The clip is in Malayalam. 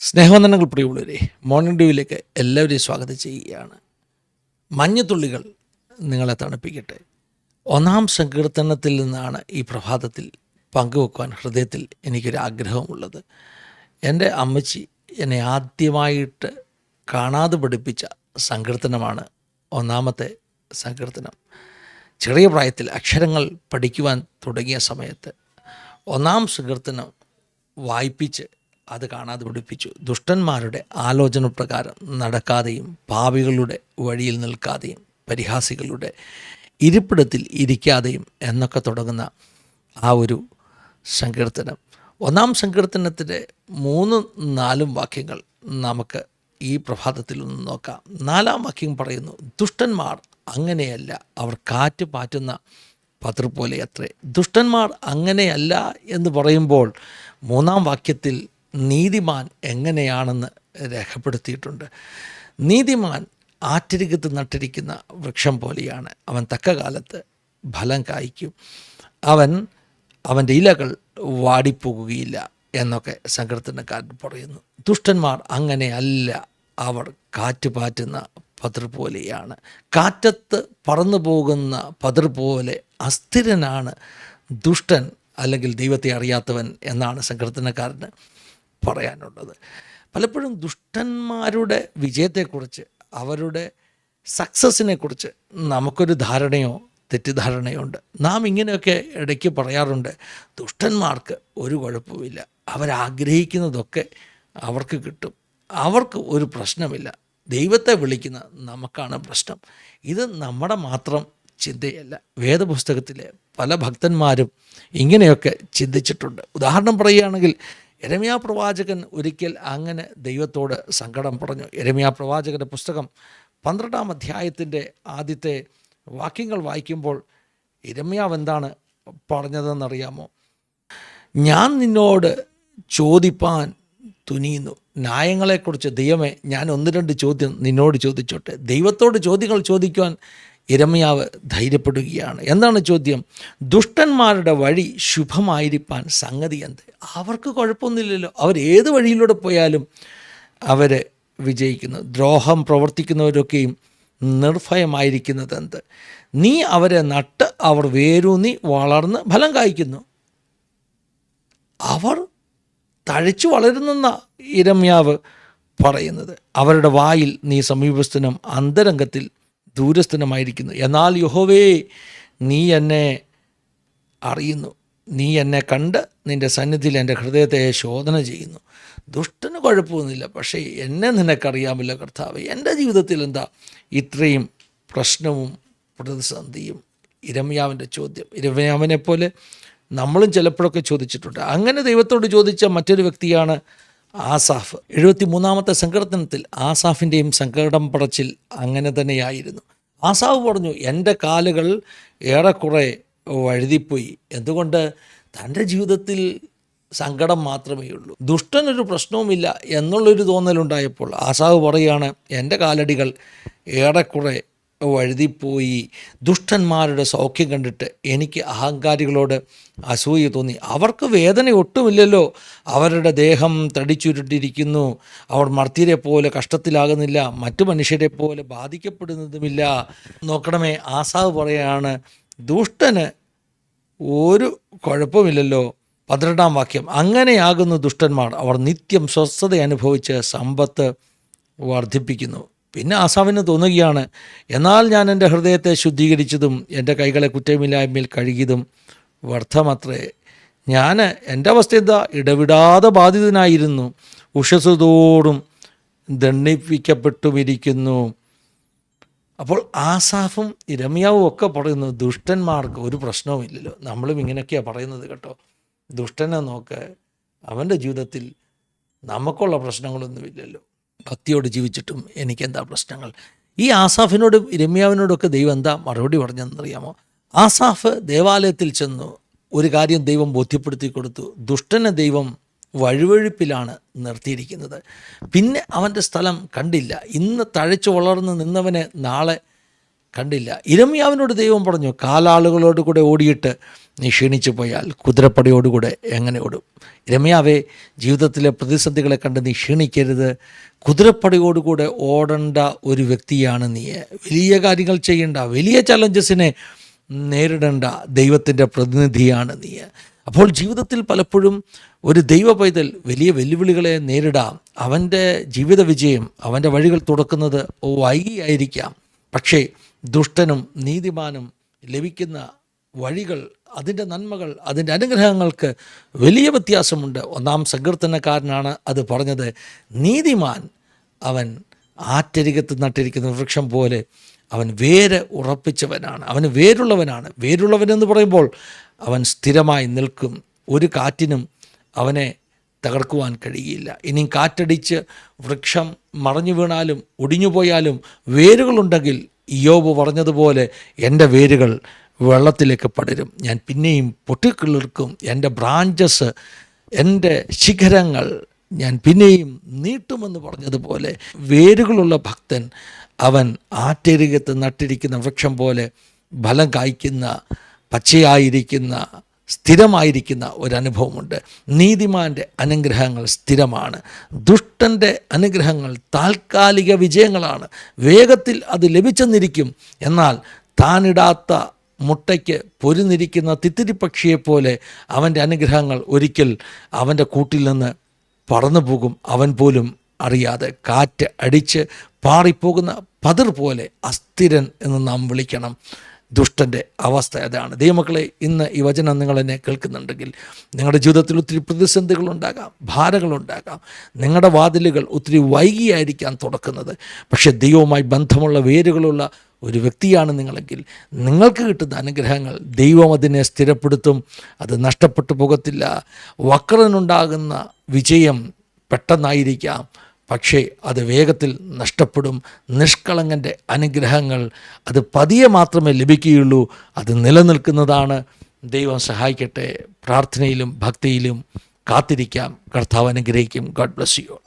സ്നേഹവന്ദനങ്ങൾ പ്രിയമുള്ളവരെ മോർണിംഗ് ഡ്യൂവിലേക്ക് എല്ലാവരെയും സ്വാഗതം ചെയ്യുകയാണ്. മഞ്ഞത്തുള്ളികൾ നിങ്ങളെ തണുപ്പിക്കട്ടെ. ഒന്നാം സങ്കീർത്തനത്തിൽ നിന്നാണ് ഈ പ്രഭാതത്തിൽ പങ്കുവെക്കുവാൻ ഹൃദയത്തിൽ എനിക്കൊരു ആഗ്രഹമുള്ളത്. എന്റെ അമ്മച്ചി എന്നെ ആദ്യമായിട്ട് കാണാതെ പഠിപ്പിച്ച സങ്കീർത്തനമാണ് ഒന്നാമത്തെ സങ്കീർത്തനം. ചെറിയ പ്രായത്തിൽ അക്ഷരങ്ങൾ പഠിക്കുവാൻ തുടങ്ങിയ സമയത്ത് ഒന്നാം സങ്കീർത്തനം വായിപ്പിച്ച് അത് കാണാതെ പഠിപ്പിച്ചു. ദുഷ്ടന്മാരുടെ ആലോചന പ്രകാരം നടക്കാതെയും പാപികളുടെ വഴിയിൽ നിൽക്കാതെയും പരിഹാസികളുടെ ഇരിപ്പിടത്തിൽ ഇരിക്കാതെയും എന്നൊക്കെ തുടങ്ങുന്ന ആ ഒരു സങ്കീർത്തനം. ഒന്നാം സങ്കീർത്തനത്തിന്റെ മൂന്നും നാലും വാക്യങ്ങൾ നമുക്ക് ഈ പ്രഭാതത്തിൽ നിന്ന് നോക്കാം. നാലാം വാക്യം പറയുന്നു ദുഷ്ടന്മാർ അങ്ങനെയല്ല അവർ കാറ്റ് പാറ്റുന്ന പതിർ പോലെ അത്രേ. ദുഷ്ടന്മാർ അങ്ങനെയല്ല എന്ന് പറയുമ്പോൾ മൂന്നാം വാക്യത്തിൽ നീതിമാൻ എങ്ങനെയാണെന്ന് രേഖപ്പെടുത്തിയിട്ടുണ്ട്. നീതിമാൻ ആറ്റരികത്ത് നട്ടിരിക്കുന്ന വൃക്ഷം പോലെയാണ്. അവൻ തക്ക കാലത്ത് ഫലം കായ്ക്കും. അവൻ അവന്റെ ഇലകൾ വാടിപ്പോകുകയില്ല എന്നൊക്കെ സങ്കീർത്തനക്കാരൻ പറയുന്നു. ദുഷ്ടന്മാർ അങ്ങനെയല്ല അവർ കാറ്റ് പാറ്റുന്ന പതിർ പോലെയാണ്. കാറ്റത്ത് പറന്നു പോകുന്ന പതിർ പോലെ അസ്ഥിരനാണ് ദുഷ്ടൻ അല്ലെങ്കിൽ ദൈവത്തെ അറിയാത്തവൻ എന്നാണ് സങ്കീർത്തനക്കാരന് പറയാനുള്ളത്. പലപ്പോഴും ദുഷ്ടന്മാരുടെ വിജയത്തെക്കുറിച്ച് അവരുടെ സക്സസ്സിനെ കുറിച്ച് നമുക്കൊരു ധാരണയോ തെറ്റിദ്ധാരണയോ ഉണ്ട്. നാം ഇങ്ങനെയൊക്കെ ഇടയ്ക്ക് പറയാറുണ്ട് ദുഷ്ടന്മാർക്ക് ഒരു കുഴപ്പമില്ല അവരാഗ്രഹിക്കുന്നതൊക്കെ അവർക്ക് കിട്ടും. അവർക്ക് ഒരു പ്രശ്നമില്ല. ദൈവത്തെ വിളിക്കുന്ന നമുക്കാണ് പ്രശ്നം. ഇത് നമ്മുടെ മാത്രം ചിന്തയല്ല. വേദപുസ്തകത്തിലെ പല ഭക്തന്മാരും ഇങ്ങനെയൊക്കെ ചിന്തിച്ചിട്ടുണ്ട്. ഉദാഹരണം പറയുകയാണെങ്കിൽ എരമ്യാ പ്രവാചകൻ ഒരിക്കൽ അങ്ങനെ ദൈവത്തോട് സങ്കടം പറഞ്ഞു. എരമ്യാ പ്രവാചകന്റെ പുസ്തകം പന്ത്രണ്ടാം അധ്യായത്തിന്റെ ആദ്യത്തെ വാക്യങ്ങൾ വായിക്കുമ്പോൾ ഇരമ്യാവ് എന്താണ് പറഞ്ഞതെന്നറിയാമോ? ഞാൻ നിന്നോട് ചോദിപ്പാൻ തുനിയുന്നു. ന്യായങ്ങളെക്കുറിച്ച് ദൈവമേ ഞാൻ ഒന്ന് രണ്ട് ചോദ്യം നിന്നോട് ചോദിച്ചോട്ടെ. ദൈവത്തോട് ചോദ്യങ്ങൾ ചോദിക്കുവാൻ ഇരമയാവ് ധൈര്യപ്പെടുകയാണ്. എന്താണ് ചോദ്യം? ദുഷ്ടന്മാരുടെ വഴി ശുഭമായിരിക്കാൻ സംഗതി എന്ത്? അവർക്ക് കുഴപ്പമൊന്നുമില്ലല്ലോ. അവർ ഏത് വഴിയിലൂടെ പോയാലും അവർ വിജയിക്കുന്നു. ദ്രോഹം പ്രവർത്തിക്കുന്നവരൊക്കെയും നിർഭയമായിരിക്കുന്നത് എന്ത്? നീ അവരെ നട്ട് അവർ വേരൂന്നി വളർന്ന് ഫലം കായ്ക്കുന്നു. അവർ തഴച്ചു വളരുന്നെന്ന ഇരമ്യാവ് പറയുന്നത്. അവരുടെ വായിൽ നീ സമീപസ്ഥനും അന്തരംഗത്തിൽ ദൂരസ്ഥനുമായിരിക്കുന്നു. എന്നാൽ യഹോവേ നീ എന്നെ അറിയുന്നു. നീ എന്നെ കണ്ട് നിന്റെ സന്നിധിയിൽ എന്റെ ഹൃദയത്തെ ശോധന ചെയ്യുന്നു. ദുഷ്ടന് കുഴപ്പമൊന്നുമില്ല. പക്ഷേ എന്നെ നിനക്കറിയാമല്ലോ കർത്താവ് എന്റെ ജീവിതത്തിൽ എന്താ? ഇത്രയും പ്രശ്നവും പ്രതിസന്ധിയും ഇരമ്യാവിന്റെ ചോദ്യം. ഇരമ്യാവിനെ പോലെ നമ്മളും ചിലപ്പോഴൊക്കെ ചോദിച്ചിട്ടുണ്ട്. അങ്ങനെ ദൈവത്തോട് ചോദിച്ച മറ്റൊരു വ്യക്തിയാണ് ആസാഫ്. എഴുപത്തി മൂന്നാമത്തെ സങ്കീർത്തനത്തിൽ ആസാഫിന്റെയും സങ്കടം പടച്ചിൽ അങ്ങനെ തന്നെയായിരുന്നു. ആസാഫ് പറഞ്ഞു എന്റെ കാലുകൾ ഏറെക്കുറെ വഴുതിപ്പോയി. എന്തുകൊണ്ട്? തന്റെ ജീവിതത്തിൽ സങ്കടം മാത്രമേ ഉള്ളൂ. ദുഷ്ടനൊരു പ്രശ്നവുമില്ല എന്നുള്ളൊരു തോന്നലുണ്ടായപ്പോൾ ആസാവ് പറയുകയാണ് എന്റെ കാലടികൾ ഏറെക്കുറെ വഴുതിപ്പോയി. ദുഷ്ടന്മാരുടെ സൗഖ്യം കണ്ടിട്ട് എനിക്ക് അഹങ്കാരികളോട് അസൂയ തോന്നി. അവർക്ക് വേദന ഒട്ടുമില്ലല്ലോ. അവരുടെ ദേഹം തടിച്ചുരുട്ടിരിക്കുന്നു. അവർ മർത്തിരെ പോലെ കഷ്ടത്തിലാകുന്നില്ല. മറ്റു മനുഷ്യരെ പോലെ ബാധിക്കപ്പെടുന്നതുമില്ല. നോക്കണമേ ആസാവ് പറയാണ് ദുഷ്ടന് ഒരു കുഴപ്പമില്ലല്ലോ. പന്ത്രണ്ടാം വാക്യം അങ്ങനെയാകുന്നു ദുഷ്ടന്മാർ. അവർ നിത്യം സ്വസ്ഥത അനുഭവിച്ച് സമ്പത്ത് വർദ്ധിപ്പിക്കുന്നു. പിന്നെ ആസാവിന് തോന്നുകയാണ് എന്നാൽ ഞാൻ എന്റെ ഹൃദയത്തെ ശുദ്ധീകരിച്ചതും എന്റെ കൈകളെ കുറ്റമില്ലായ്മയിൽ കഴുകിയതും വ്യർത്ഥമത്രേ. ഞാൻ എന്റെ അവസ്ഥ ഇടവിടാതെ ബാധിതനായിരുന്നു. ഉഷസ്സുതോടും ദണ്ഡിപ്പിക്കപ്പെട്ടുമിരിക്കുന്നു. അപ്പോൾ ആസാഫും ഇരമ്യാവും ഒക്കെ പറയുന്നു ദുഷ്ടന്മാർക്ക് ഒരു പ്രശ്നവുമില്ലല്ലോ. നമ്മളും ഇങ്ങനെയൊക്കെയാണ് പറയുന്നത് കേട്ടോ. ദുഷ്ടനെ നോക്ക്. അവന്റെ ജീവിതത്തിൽ നമുക്കുള്ള പ്രശ്നങ്ങളൊന്നുമില്ലല്ലോ. ഭക്തിയോട് ജീവിച്ചിട്ടും എനിക്ക് എന്താ പ്രശ്നങ്ങൾ? ഈ ആസാഫിനോട് രമ്യാവിനോടൊക്കെ ദൈവം എന്താ മറുപടി പറഞ്ഞതെന്നറിയാമോ? ആസാഫ് ദേവാലയത്തിൽ ചെന്നു ഒരു കാര്യം ദൈവം ബോധ്യപ്പെടുത്തി കൊടുത്തു. ദുഷ്ടനെ ദൈവം വഴുവഴുപ്പിലാണ് നിർത്തിയിരിക്കുന്നത്. പിന്നെ അവന്റെ സ്ഥലം കണ്ടില്ല. ഇന്ന് തഴച്ചു വളർന്ന് നിന്നവനെ നാളെ കണ്ടില്ല. ഇരമ്യാവിനോട് ദൈവം പറഞ്ഞു കാലാളുകളോട് കൂടെ ഓടിയിട്ട് നീ ക്ഷീണിച്ചു പോയാൽ കുതിരപ്പടയോടുകൂടെ എങ്ങനെ ഓടും? ഇരമ്യാവെ ജീവിതത്തിലെ പ്രതിസന്ധികളെ കണ്ട് നീ ക്ഷീണിക്കരുത്. കുതിരപ്പടയോടുകൂടെ ഓടേണ്ട ഒരു വ്യക്തിയാണ് നീ. വലിയ കാര്യങ്ങൾ ചെയ്യേണ്ട വലിയ ചലഞ്ചസിനെ നേരിടേണ്ട ദൈവത്തിന്റെ പ്രതിനിധിയാണ് നീ. അപ്പോൾ ജീവിതത്തിൽ പലപ്പോഴും ഒരു ദൈവ പൈതൽ വലിയ വെല്ലുവിളികളെ നേരിടാം. അവന്റെ ജീവിത വിജയം അവന്റെ വഴികൾ തുറക്കുന്നത് വൈകിയായിരിക്കാം. പക്ഷേ ദുഷ്ടനും നീതിമാനും ലഭിക്കുന്ന വഴികൾ അതിന്റെ നന്മകൾ അതിന്റെ അനുഗ്രഹങ്ങൾക്ക് വലിയ വ്യത്യാസമുണ്ട്. ഒന്നാം സങ്കീർത്തനക്കാരനാണ് അത് പറഞ്ഞത്. നീതിമാൻ അവൻ ആറ്റരികത്ത് നട്ടിരിക്കുന്ന വൃക്ഷം പോലെ അവൻ വേര് ഉറപ്പിച്ചവനാണ്. അവന് വേരുള്ളവനാണ്. വേരുള്ളവനെന്ന് പറയുമ്പോൾ അവൻ സ്ഥിരമായി നിൽക്കും. ഒരു കാറ്റിനും അവനെ തകർക്കുവാൻ കഴിയില്ല. ഇനി കാറ്റടിച്ച് വൃക്ഷം മറഞ്ഞു വീണാലും ഒടിഞ്ഞു പോയാലും വേരുകളുണ്ടെങ്കിൽ ഇയോബ് പറഞ്ഞതുപോലെ എന്റെ വേരുകൾ വെള്ളത്തിലേക്ക് പടരും. ഞാൻ പിന്നെയും പൊട്ടിക്കിളിർക്കും. എന്റെ ബ്രാഞ്ചസ് എന്റെ ശിഖരങ്ങൾ ഞാൻ പിന്നെയും നീട്ടുമെന്ന് പറഞ്ഞതുപോലെ വേരുകളുള്ള ഭക്തൻ അവൻ ആറ്റരികത്ത് നട്ടിരിക്കുന്ന വൃക്ഷം പോലെ ഫലം കായ്ക്കുന്ന പച്ചയായിരിക്കുന്ന സ്ഥിരമായിരിക്കുന്ന ഒരനുഭവമുണ്ട്. നീതിമാന്റെ അനുഗ്രഹങ്ങൾ സ്ഥിരമാണ്. ദുഷ്ടന്റെ അനുഗ്രഹങ്ങൾ താൽക്കാലിക വിജയങ്ങളാണ്. വേഗത്തിൽ അത് ലഭിച്ചെന്നിരിക്കും. എന്നാൽ താനിടാത്ത മുട്ടയ്ക്ക് പൊരുന്നിരിക്കുന്ന തിത്തിരിപ്പക്ഷിയെപ്പോലെ അവന്റെ അനുഗ്രഹങ്ങൾ ഒരിക്കൽ അവന്റെ കൂട്ടിൽ നിന്ന് പറന്നു പോകും അവൻ പോലും അറിയാതെ കാറ്റ് അടിച്ച് പാറിപ്പോകുന്ന പതിർ പോലെ അസ്ഥിരൻ എന്ന് നാം വിളിക്കണം. ദുഷ്ടന്റെ അവസ്ഥ അതാണ്. ദൈവമക്കളെ ഇന്ന് ഈ വചനം നിങ്ങൾ എന്നെ കേൾക്കുന്നുണ്ടെങ്കിൽ നിങ്ങളുടെ ജീവിതത്തിൽ ഒത്തിരി പ്രതിസന്ധികളുണ്ടാകാം ഭാരങ്ങളുണ്ടാകാം നിങ്ങളുടെ വാതിലുകൾ ഒത്തിരി വൈകിയായിരിക്കാം തുടക്കുന്നത് പക്ഷേ ദൈവവുമായി ബന്ധമുള്ള വേരുകളുള്ള ഒരു വ്യക്തിയാണ് നിങ്ങളെങ്കിൽ നിങ്ങൾക്ക് കിട്ടുന്ന അനുഗ്രഹങ്ങൾ ദൈവം അതിനെ സ്ഥിരപ്പെടുത്തും. അത് നഷ്ടപ്പെട്ടു പോകത്തില്ല. വക്രനുണ്ടാകുന്ന വിജയം പെട്ടെന്നായിരിക്കാം. പക്ഷേ അത് വേഗത്തിൽ നഷ്ടപ്പെടും. നിഷ്കളങ്കന്റെ അനുഗ്രഹങ്ങൾ അത് പതിയെ മാത്രമേ ലഭിക്കുകയുള്ളൂ. അത് നിലനിൽക്കുന്നതാണ്. ദൈവം സഹായിക്കട്ടെ. പ്രാർത്ഥനയിലും ഭക്തിയിലും കാത്തിരിക്കാം. കർത്താവ് അനുഗ്രഹിക്കും. God bless you